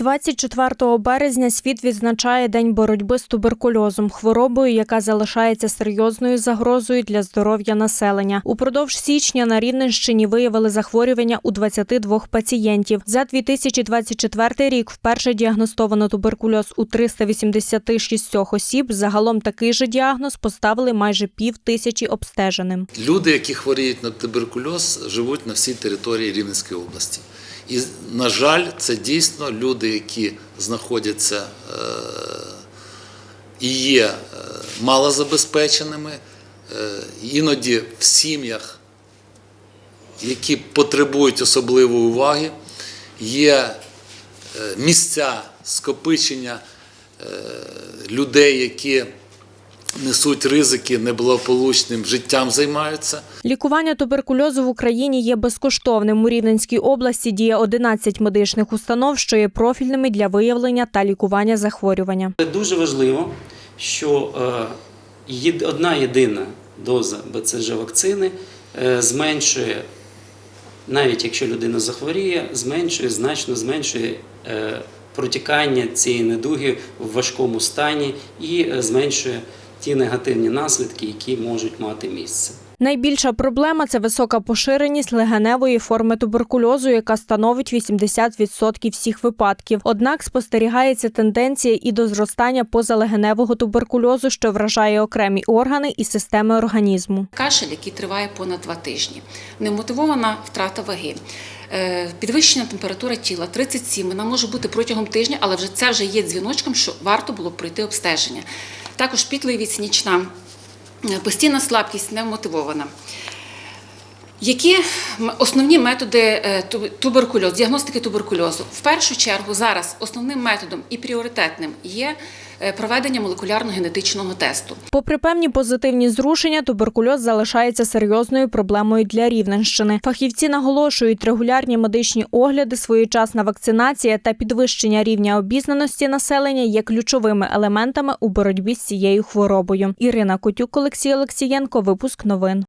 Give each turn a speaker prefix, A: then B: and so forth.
A: 24 березня світ відзначає День боротьби з туберкульозом, хворобою, яка залишається серйозною загрозою для здоров'я населення. Упродовж січня на Рівненщині виявили захворювання у 22 пацієнтів. За 2024 рік вперше діагностовано туберкульоз у 386 осіб. Загалом такий же діагноз поставили майже пів тисячі обстеженим.
B: Люди, які хворіють на туберкульоз, живуть на всій території Рівненської області. І, на жаль, це дійсно люди, які знаходяться е, і є е, малозабезпеченими, е, іноді в сім'ях, які потребують особливої уваги, є місця скопичення людей, які несуть ризики неблагополучним життям займаються.
A: Лікування туберкульозу в Україні є безкоштовним. У Рівненській області діє 11 медичних установ, що є профільними для виявлення та лікування захворювання.
C: Дуже важливо, що е, одна єдина доза БЦЖ вакцини е, зменшує, навіть якщо людина захворіє, зменшує, значно зменшує е, протікання цієї недуги в важкому стані і зменшує ті негативні наслідки, які можуть мати місце.
A: Найбільша проблема це висока поширеність легеневої форми туберкульозу, яка становить 80% всіх випадків. Однак спостерігається тенденція і до зростання позалегеневого туберкульозу, що вражає окремі органи і системи організму.
D: Кашель, який триває понад два тижні, немотивована втрата ваги. е, Підвищена температура тіла 37, вона може бути протягом тижня, але вже це вже є дзвіночком, що варто було пройти обстеження. Також підливість нічна, постійна слабкість невмотивована. Які основні методи е, туберкульозу, діагностики туберкульозу? В першу чергу зараз основним методом і пріоритетним є е, проведення молекулярно-генетичного тесту.
A: Попри певні позитивні зрушення, туберкульоз залишається серйозною проблемою для Рівненщини. Фахівці наголошують, регулярні медичні огляди, своєчасна вакцинація та підвищення рівня обізнаності населення є ключовими елементами у боротьбі з цією хворобою. Ірина Котюк, Олексій Олексієнко. Випуск новин.